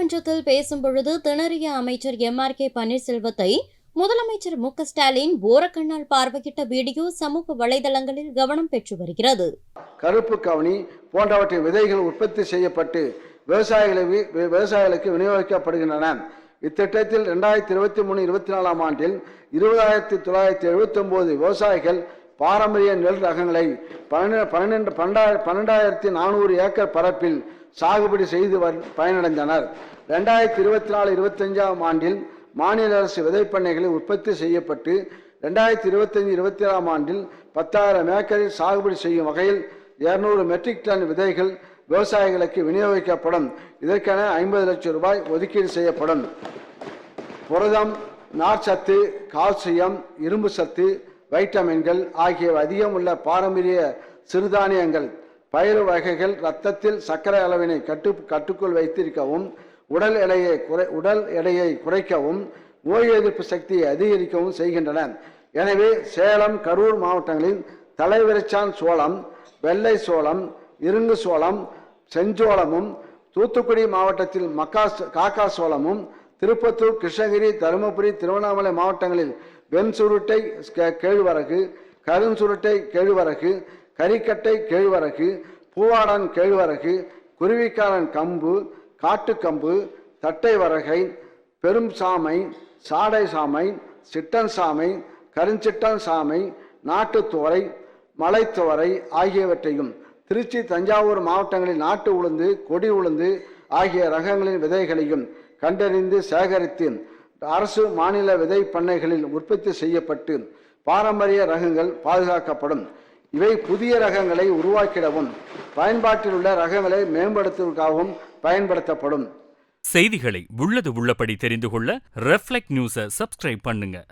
சட்டமன்றத்தில் பேசும் பொழுது திணறிய அமைச்சர் எம் ஆர் கே பன்னீர்செல்வத்தை முதலமைச்சர் மு க ஸ்டாலின் ஓரக்கண்ணால் பார்வையிட்ட வீடியோ சமூக வலைதளங்களில் கவனம் பெற்று வருகிறது. கருப்பு கவனி போன்றவற்றின் விதைகள் உற்பத்தி செய்யப்பட்டு விவசாயிகளுக்கு விவசாயிகளுக்கு விநியோகிக்கப்படுகின்றன. இத்திட்டத்தில் ரெண்டாயிரத்தி இருபத்தி மூணு இருபத்தி நாலாம் ஆண்டில் இருபதாயிரத்தி தொள்ளாயிரத்தி எழுபத்தி ஒன்பது விவசாயிகள் பாரம்பரிய நெல் ரகங்களை பன்னெண்டு பன்னெண்டு பன்னெண்டாயிரத்தி நானூறு ஏக்கர் பரப்பில் சாகுபடி செய்து வர்- பயனடைந்தனர். ரெண்டாயிரத்தி இருபத்தி நாலு இருபத்தஞ்சாம் ஆண்டில் மாநில அரசு விதைப்பண்ணைகளில் உற்பத்தி செய்யப்பட்டு ரெண்டாயிரத்தி இருபத்தஞ்சு இருபத்தி ஏழாம் ஆண்டில் பத்தாயிரம் ஏக்கரில் சாகுபடி செய்யும் வகையில் இருநூறு மெட்ரிக் டன் விதைகள் விவசாயிகளுக்கு விநியோகிக்கப்படும். இதற்கென ஐம்பது லட்சம் ரூபாய் ஒதுக்கீடு செய்யப்படும். புரதம் நார்ச்சத்து கால்சியம் இரும்பு சத்து வைட்டமின்கள் ஆகியவை அதிகம் உள்ள பாரம்பரிய சிறுதானியங்கள். பயிறு வகைகள் இரத்தத்தில் சர்க்கரை அளவினை கட்டு கட்டுக்குள் வைத்திருக்கவும் உடல் எடையை குறை உடல் எடையை குறைக்கவும் நோய் எதிர்ப்பு சக்தியை அதிகரிக்கவும் செய்கின்றன. எனவே சேலம் கரூர் மாவட்டங்களின் தலைவிரிச்சான் சோளம் வெள்ளை சோளம் இருங்கு சோளம் செஞ்சோளமும் தூத்துக்குடி மாவட்டத்தில் மக்கா காக்கா சோளமும் திருப்பத்தூர் கிருஷ்ணகிரி தருமபுரி திருவண்ணாமலை மாவட்டங்களில் வெண் சுருட்டை கேழ்வரகு கருஞ்சுருட்டை கேழ்வரகு கறிக்கட்டை கேழ்வரகு பூவாடன் கேழ்வரகு குருவிக்காரன் கம்பு காட்டுக்கம்பு தட்டை வரகை பெரும் சாமை சாடை சாமை சிட்டன் சாமை கருஞ்சிட்டன் சாமை நாட்டுத்துவரை மலைத்துவரை ஆகியவற்றையும் திருச்சி தஞ்சாவூர் மாவட்டங்களில் நாட்டு உளுந்து கொடி உளுந்து ஆகிய ரகங்களின் விதைகளையும் கண்டறிந்து சேகரித்து அரசு மாநில விதை பண்ணைகளில் உற்பத்தி செய்யப்பட்டு பாரம்பரிய ரகங்கள் பாதுகாக்கப்படும். இவை புதிய ரகங்களை உருவாக்கிடவும் பயன்பாட்டில் உள்ள ரகங்களை மேம்படுத்துவதற்காகவும் பயன்படுத்தப்படும். செய்திகளை உள்ளது உள்ளபடி தெரிந்து கொள்ள ரெஃப்ளெக்ட் நியூஸை சப்ஸ்கிரைப் பண்ணுங்க.